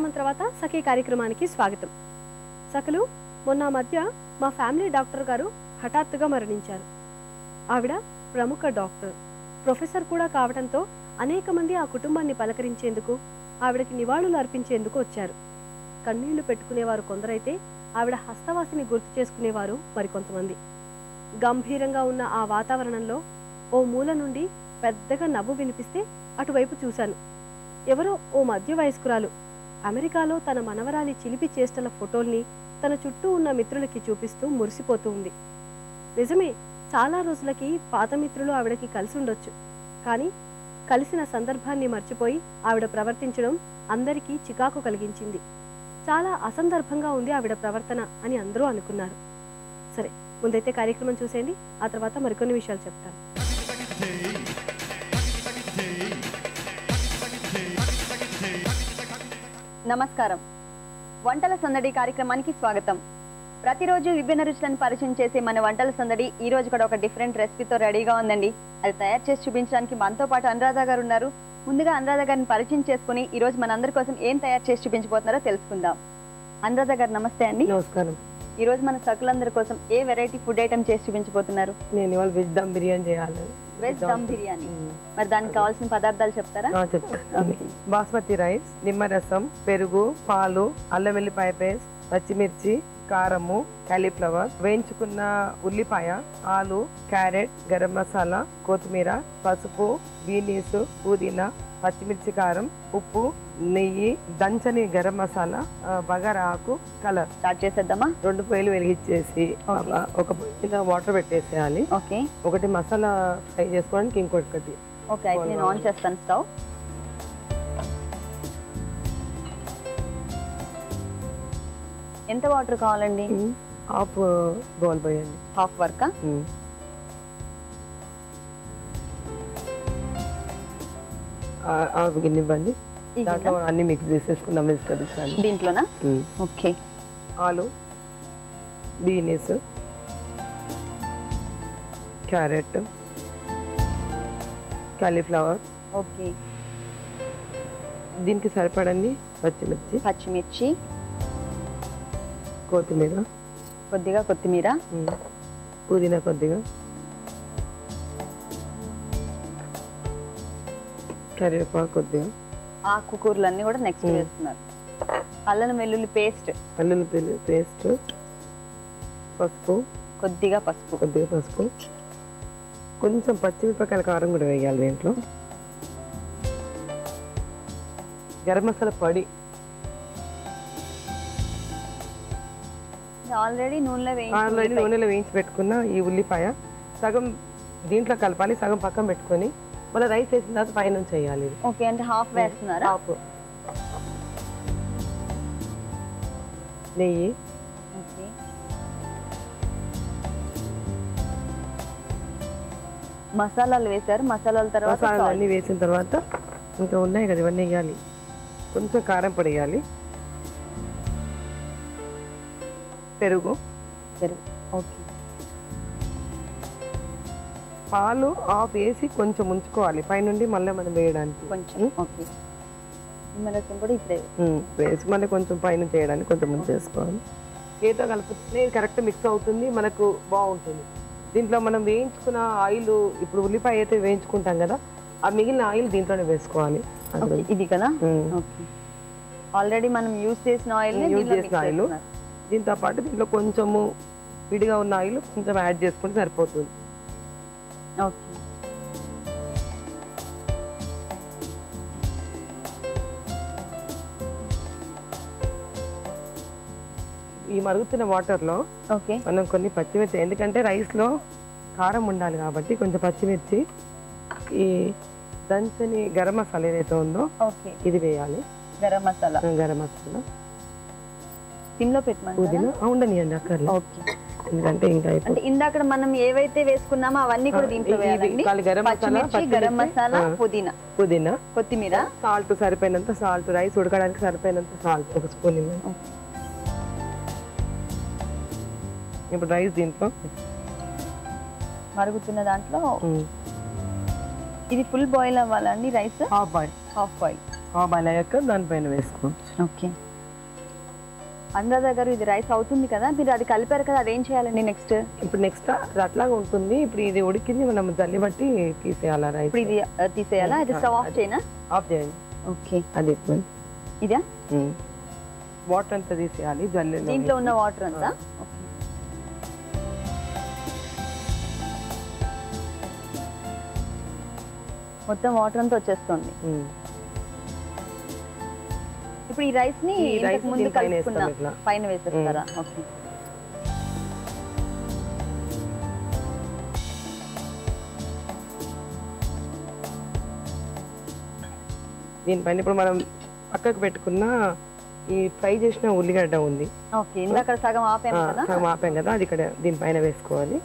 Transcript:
విరామం తర్వాత సఖీ కార్యక్రమానికి స్వాగతం. సఖలు మొన్న మధ్య మా ఫ్యామిలీ డాక్టర్ గారు హఠాత్తుగా మరణించారు. ఆవిడ ప్రముఖ డాక్టర్. ప్రొఫెసర్ కూడా కావడంతో అనేక మంది ఆ కుటుంబాన్ని పలకరించేందుకు ఆవిడకి నివాళులు అర్పించేందుకు వచ్చారు. కన్నీళ్ళు పెట్టుకునేవారు కొందరైతే ఆవిడ హస్తవాసిని గుర్తు చేసుకునేవారు మరికొంతమంది. గంభీరంగా ఉన్న ఆ వాతావరణంలో ఓ మూల నుండి పెద్దగా నవ్వు వినిపిస్తే అటువైపు చూశాను. ఎవరో ఓ మధ్య వయస్కురాలు అమెరికాలో తన మనవరాలి చిలిపి చేష్టల ఫోటోల్ని తన చుట్టూ ఉన్న మిత్రులకి చూపిస్తూ మురిసిపోతూ ఉంది. నిజమే చాలా రోజులకి పాత మిత్రులు ఆవిడకి కలిసి ఉండొచ్చు కానీ కలిసిన సందర్భాన్ని మర్చిపోయి ఆవిడ ప్రవర్తించడం అందరికీ చికాకు కలిగించింది. చాలా అసందర్భంగా ఉంది ఆవిడ ప్రవర్తన అని అందరూ అనుకున్నారు. సరే ముందైతే కార్యక్రమం చూసేయండి. ఆ తర్వాత మరికొన్ని విషయాలు చెప్తాను. నమస్కారం. వంటల సందడి కార్యక్రమానికి స్వాగతం. ప్రతిరోజు విభిన్న రుచులను పరిచయం చేసే మన వంటల సందడి ఈ రోజు కూడా ఒక డిఫరెంట్ రెసిపీతో రెడీగా ఉందండి. అది తయారు చేసి చూపించడానికి మనతో పాటు అనురాధ గారు ఉన్నారు. ముందుగా అనురాధ గారిని పరిచయం చేసుకుని ఈ రోజు మనందరి కోసం ఏం తయారు చేసి చూపించబోతున్నారో తెలుసుకుందాం. అనురాధ గారు నమస్తే అండి. నమస్కారం. ఈ రోజు మన సకులందరి కోసం ఏ వెరైటీ ఫుడ్ ఐటమ్ చేసి చూపించబోతున్నారు? నేను ఇవాళ వెజ్ దమ్ బిర్యానీ చేయాలి. వెజ్ దమ్ బిర్యానీ. మరి దానికి కావాల్సిన పదార్థాలు చెప్తారా? చెప్తాను బాస్మతి రైస్ నిమ్మరసం పెరుగు పాలు అల్లం వెల్లిపాయ పేస్ట్ పచ్చిమిర్చి కారము కాలీఫ్లవర్ వేయించుకున్న ఉల్లిపాయ ఆలు క్యారెట్ గరం మసాలా కొత్తిమీర పసుపు బీనీస్ పుదీనా పచ్చిమిర్చి కారం ఉప్పు నెయ్యి దంచని గరం మసాలా బగారా ఆకు కలర్. స్టార్ట్ చేసేద్దామా? రెండు పొయ్యిలు వెలిగించేసి ఒక పొయ్యి మీద వాటర్ పెట్టేసేయాలి. ఓకే. ఒకటి మసాలా ఫ్రై చేసుకోవడానికి ఇంకొకటి. ఓకే అయితే నేను ఆన్ చేస్తాను స్టవ్. ఎంత వాటర్ కావాలండి? హాఫ్ పోయండి హాఫ్ వర్క్? హాఫ్ గిన్నె ఇవ్వండి. దాంట్లో అన్ని మిక్స్ చేసేసుకుందాం వెజిటబుల్స్ అన్ని. దీంట్లోనా. ఓకే. ఆలు బీనీస్ క్యారెట్ కాలీఫ్లవర్ ఓకే. దీనికి సరిపడండి పచ్చిమిర్చి. పచ్చిమిర్చి. కొత్తిమీర. కొద్దిగా కొత్తిమీర. పుదీనా కొద్దిగా. కరివేపాకు కొద్దిగా. ఆకుకూరలన్నీ కూడా నెక్స్ట్. వేస్తున్నారు. అల్లం వెల్లుల్లి పేస్ట్ అల్లుల్లి పేస్ట్ పసుపు. కొద్దిగా పసుపు. కొద్దిగా పసుపు. కొంచెం పచ్చిమిరపకాయల కారం కూడా వేయాలి దీంట్లో. గరం మసాలా పొడి. ఆల్రెడీ నూనెలో ఆల్రెడీ నూనెలో వేయించి పెట్టుకున్న ఈ ఉల్లిపాయ సగం దీంట్లో కలపాలి సగం పక్కన పెట్టుకొని మళ్ళీ రైస్ వేసిన తర్వాత పైనుంచి వేయాలి. ఇది. ఓకే అంటే హాఫ్ వేస్తున్నారా? ఆపు నెయ్యి. మసాలాలు వేశారు మసాలాల తర్వాత మసాలాలు. అన్నీ వేసిన తర్వాత ఇంకా ఉన్నాయి కదా ఇవన్నీ వేయాలి. కొంచెం కారం పొడి వేయాలి. పెరుగు. పెరుగు. ఓకే. పాలు ఆఫ్ వేసి కొంచెం ఉంచుకోవాలి పైనుండి మళ్ళీ మనం వేయడానికి. కొంచెం. ఓకే. నిమ్మరసం కూడా ఇప్పుడే. ఉమ్, వేసి మళ్ళీ కొంచెం పైన చేయడానికి కొంచెం ఉంచేసుకోవాలి ఏదో కలిపితే కరెక్ట్ మిక్స్ అవుతుంది. మనకు బాగుంటుంది. దీంట్లో మనం వేయించుకున్న ఆయిల్ ఇప్పుడు ఉల్లిపాయ అయితే వేయించుకుంటాం కదా ఆ మిగిలిన ఆయిల్ దీంట్లోనే వేసుకోవాలి. ఇది కదా? ఆల్రెడీ మనం యూస్ చేసిన ఆయిల్ యూజ్ చేసిన ఆయిల్. దీంతో పాటు దీంట్లో కొంచెము విడిగా ఉన్న ఆయిల్ కొంచెం యాడ్ చేసుకుంటే సరిపోతుంది. ఓకే. ఈ మరుగుతున్న వాటర్లో ఓకే. మనం కొన్ని పచ్చిమిర్చి ఎందుకంటే రైస్లో కారం ఉండాలి కాబట్టి కొంచెం పచ్చిమిర్చి ఈ దంచని గరం మసాలా ఏదైతే ఉందో ఓకే. ఇది వేయాలి. గరం మసాలా. గరం మసాలా. సిమ్లో పెట్టమంటారా ఓకే. ఎందుకంటే ఇంకా అంటే అయిపోతుంది ఇందాక మనం ఏవైతే వేసుకున్నామో అవన్నీ కూడా దీంట్లో వేయాలండి. గరం మసాలా, గరం మసాలా. పుదీనా. పుదీనా. కొత్తిమీర. సాల్ట్ సరిపోయినంత సాల్ట్ రైస్ ఉడకడానికి సరిపోయినంత సాల్ట్ ఒక స్పూన్. ఇప్పుడు రైస్ దీంట్లో. మరుగుతున్న దాంట్లో ఇది ఫుల్ బాయిల్ అవ్వాలండి rice? Half boil. Half boil. Half boil అయ్యాక దానిపైన వేసుకోవచ్చు. ఓకే. అనురాధ గారు ఇది రైస్ అవుతుంది కదా మీరు అది కలిపారు కదా అదేం చేయాలండి నెక్స్ట్ ఇప్పుడు నెక్స్ట్ అట్లాగా ఉంటుంది. ఇప్పుడు ఇది ఉడికింది మనం జల్లి బట్టి తీసేయాలి రైస్? ఇప్పుడు ఇది తీసేయాలా? ఇది స్టవ్ ఆఫ్ చేయనా? ఆఫ్ చేయండి. ఓకే. అది ఇదా? వాటర్ అంతా తీసేయాలి జల్లి దీంట్లో ఉన్న వాటర్ అంతా. మొత్తం వాటర్ అంతా వచ్చేస్తుంది. ఇప్పుడు ఈ రైస్ని ఇంతకు ముందు కలుపుకున్న. పైన వేసేస్తారా? ఓకే. దీనిపైన ఇప్పుడు మనం పక్కకు పెట్టుకున్న ఈ ఫ్రై చేసిన ఉల్లిగడ్డ ఉంది. సగం ఆపాం కదా? అది ఇక్కడ దీనిపైన వేసుకోవాలి.